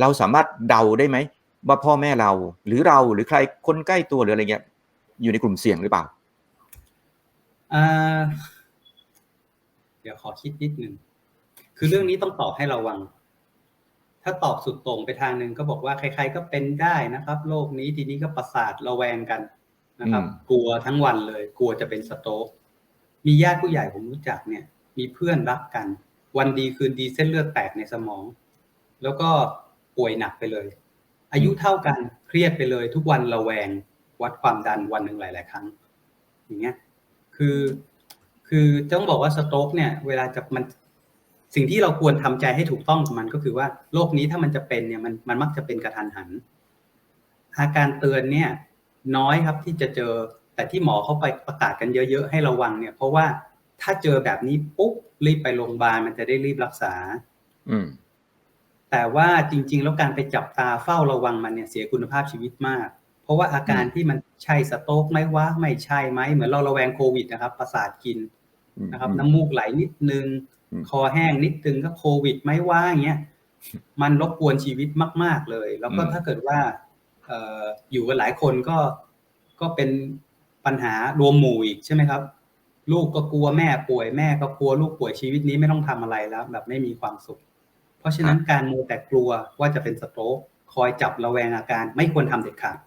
เราสามารถเดาได้ไหมว่าพ่อแม่เรา หรือเราหรือใครคนใกล้ตัวหรืออะไรเงี้ย อยู่ในกลุ่มเสี่ยงหรือเปล่าอ่าเดี๋ยวขอคิดนิดนึงคือเรื่องนี้ต้องตอบให้ระวัง ถ้าตอบสุดโต่งไปทางหนึ่งก็บอกว่าใคร ๆ ก็เป็นได้นะครับ โลกนี้ทีนี้ก็ประสาทระแวงกันนะครับอืมกลัวทั้งวันเลย กลัวจะเป็นสโตรกมีญาติผู้ใหญ่ผมรู้จักเนี่ย มีเพื่อนรักกัน วันดีคืนดีเส้นเลือดแตกในสมอง แล้วก็ ป่วยหนักไปเลย อายุเท่ากันเครียดไปเลย ทุกวันระแวงวัดความดันวันหนึ่งหลาย ๆ ครั้ง อย่างเงี้ยคือคือต้องบอกว่าสโตรกเนี่ย เวลาจะมันสิ่งที่เราควรทำใจให้ถูกต้องกับมันก็คือว่าโรคนี้ถ้ามันจะเป็นเนี่ยมันมันมักจะเป็นกระทันหัน อาการเตือนเนี่ย น้อยครับที่จะเจอแต่ที่หมอเขาไปประกาศกันเยอะๆให้ระวังเนี่ย เพราะว่าถ้าเจอแบบนี้ปุ๊บรีบไปโรงพยาบาลมันจะได้รีบรักษา อืม แต่ว่าจริง ๆ แล้วการไปจับตาเฝ้าระวังมันเนี่ยเสียคุณภาพชีวิตมาก เพราะว่าอาการที่มันใช่สโตรกไหมวะไม่ใช่ไหมเหมือนเราระแวงโควิดนะครับ ประสาทกินนะครับ น้ำมูกไหลนิดนึงอืมคอแห้งนิดนึงก็โควิดไหม่ว่าอย่างเงี้ยมันรบกวนชีวิตมาก ๆเลย แล้วก็อืมถ้าเกิดว่าเอ่ออยู่กันหลายคนก็ก็เป็นปัญหารวมหมู่อีกใช่ไหมครับ ลูกก็กลัวแม่ป่วยแม่ก็กลัวลูกป่วยชีวิตนี้ไม่ต้องทำอะไรแล้ว แบบไม่มีความสุข เพราะฉะนั้นการมัวแต่กลัวว่าจะเป็นสโตรกคอยจับระแวงอาการไม่ควรทำเด็ดขาด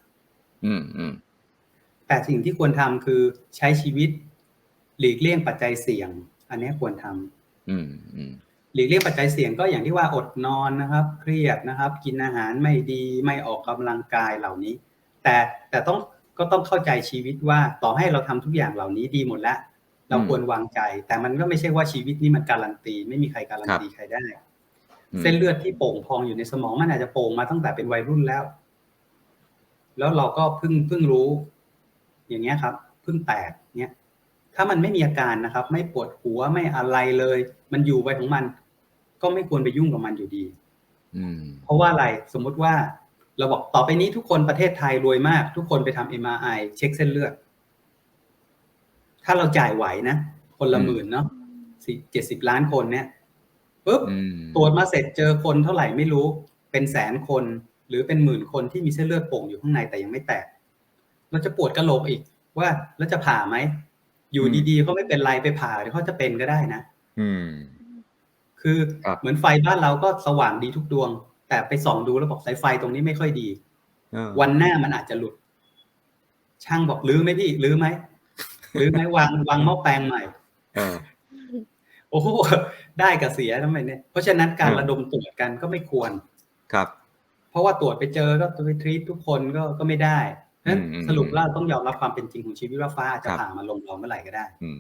อืมอืมแต่สิ่งที่ควรทำคือใช้ชีวิต หลีกเลี่ยงปัจจัยเสี่ยง อันนี้ควรทำอืมอืมหลีกเลี่ยงปัจจัยเสี่ยงก็อย่างที่ว่าอดนอนนะครับ เครียดนะครับ กินอาหารไม่ดีไม่ออกกำลังกายเหล่านี้ แต่แต่ต้องก็ต้องเข้าใจชีวิตว่าต่อให้เราทำทุกอย่างเหล่านี้ดีหมดแล้ว เราควรวางใจ แต่มันก็ไม่ใช่ว่าชีวิตนี้มันการันตี ไม่มีใครการันตีใครได้อืม เส้นเลือดที่โป่งพองอยู่ในสมองมันอาจจะโป่งมาตั้งแต่เป็นวัยรุ่นแล้ว แล้วเราก็เพิ่งเพิ่งรู้ อย่างเงี้ยครับเพิ่งแตกเนี้ย ถ้ามันไม่มีอาการนะครับ ไม่ปวดหัวไม่อะไรเลย มันอยู่ไปของมัน ก็ไม่ควรไปยุ่งกับมันอยู่ดีอืมเพราะว่าอะไรสมมุติว่า เราบอกต่อไปนี้ทุกคนประเทศไทยรวยมาก ทุกคนไปทำ MRI เช็คเส้นเลือด ถ้าเราจ่ายไหวนะคนละอืมหมื่นเนาะสี่เจ็ดสิบล้านคนเนี่ย ปุ๊บอืมตรวจมาเสร็จเจอคนเท่าไหร่ไม่รู้ เป็นแสนคนหรือเป็นหมื่นคนที่มีเส้นเลือดโป่งอยู่ข้างในแต่ยังไม่แตกเราจะปวดกระโหลกอีกว่าแล้วจะผ่าไหมอยู่ดีๆเขาไม่เป็นไรไปผ่าเดี๋ยวเขาจะเป็นก็ได้นะอืม คือครับเหมือนไฟบ้านเราก็สว่างดีทุกดวง แต่ไปส่องดูแล้วบอกสายไฟตรงนี้ไม่ค่อยดีเออวันหน้ามันอาจจะหลุด ช่างบอกรื้อไหมพี่รื้อไหมรื้อไหมวางวางหม้อแปลงใหม่เออ โอ้โหได้กับเสียทำไมเนี่ยเพราะฉะนั้นการอืมระดมตรวจกันก็ไม่ควรครับ เพราะว่าตรวจไปเจอก็ไปทรีตทุกคนก็ก็ไม่ได้นั้นอืมอืมสรุปแล้วต้องยอมรับความเป็นจริงของชีวิตว่าฟ้าอาจจะครับผ่ามาลงเราเมื่อไหร่ก็ได้อืม